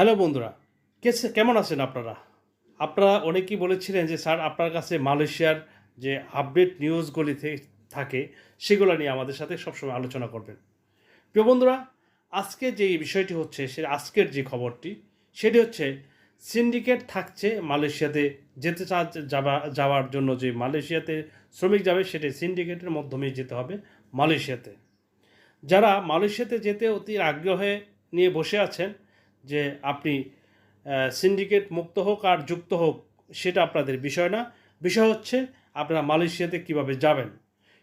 Hello বন্ধুরা কেসে কেমন আছেন আপনারা? আপনারা অনেকেই বলেছিলেন যে, স্যার, আপনার কাছে মালয়েশিয়ার যে আপডেট নিউজগুলি থাকে, সেগুলো নিয়ে আমাদের সাথে সবসময় আলোচনা করবেন। প্রিয় বন্ধুরা, আজকে যে বিষয়টি হচ্ছে, সে আজকের যে খবরটি, সেটি হচ্ছে সিন্ডিকেট থাকছে মালয়েশিয়াতে, যেতে যাবা যাওয়ার জন্য যে মালয়েশিয়াতে শ্রমিক যাবে, সেটি সিন্ডিকেটের মাধ্যমেই যেতে হবে মালয়েশিয়াতে। যারা মালয়েশিয়াতে যেতে অতি আগ্রহে নিয়ে বসে আছেন যে আপনি সিন্ডিকেট মুক্ত হোক আর যুক্ত হোক, সেটা আপনাদের বিষয় না। বিষয় হচ্ছে আপনারা মালয়েশিয়াতে কীভাবে যাবেন।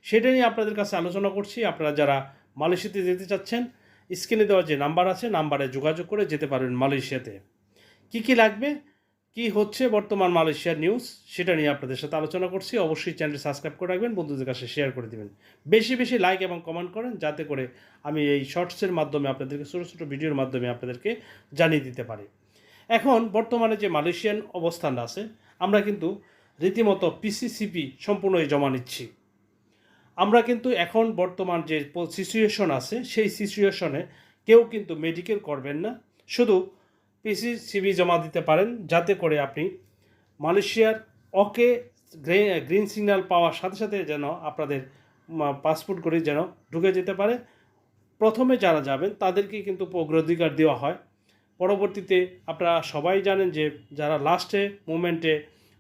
সেটা নিয়ে আপনাদের কাছে আলোচনা করছি। আপনারা যারা মালয়েশিয়াতে যেতে চাচ্ছেন স্ক্রিনে দেওয়া যে নাম্বার আছে নাম্বারে যোগাযোগ করে যেতে পারবেন মালয়েশিয়াতে। কি কি লাগবে? কি হচ্ছে বর্তমান মালয়েশিয়ার নিউজ সেটা নিয়ে আপনাদের সাথে আলোচনা করছি। অবশ্যই চ্যানেলটি সাবস্ক্রাইব করে রাখবেন, বন্ধুদের কাছে শেয়ার করে দিবেন। বেশি বেশি লাইক এবং কমেন্ট করেন, যাতে করে আমি এই শর্টসের মাধ্যমে আপনাদেরকে, ছোটো ছোটো ভিডিওর মাধ্যমে আপনাদেরকে জানিয়ে দিতে পারি। এখন বর্তমানে যে মালয়েশিয়ান অবস্থান আছে, আমরা কিন্তু রীতিমতো পিসিসিপি সম্পূর্ণই জমা নিচ্ছি। আমরা কিন্তু এখন বর্তমান যে সিচুয়েশন আছে, সেই সিচুয়েশনে কেউ কিন্তু মেডিকেল করবেন না। শুধু পিসিসিবি জমা দিতে পারেন, যাতে করে আপনি মালয়েশিয়ার অকে গ্রিন সিগন্যাল পাওয়ার সাথে সাথে যেন আপনাদের পাসপোর্ট করে যেন ঢুকে যেতে পারে। প্রথমে যারা যাবেন তাদেরকে কিন্তু অগ্রাধিকার দেওয়া হয়। পরবর্তীতে আপনারা সবাই জানেন যে, যারা লাস্টে মুমেন্টে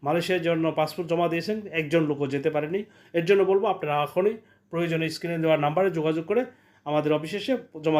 মালয়েশিয়ার জন্য পাসপোর্ট জমা দিয়েছেন, একজন লোকও যেতে পারেনি। এর জন্য বলব, আপনারা এখনই প্রয়োজনে স্ক্রিনে দেওয়ার নাম্বারে যোগাযোগ করে আমাদের অফিসে এসে জমা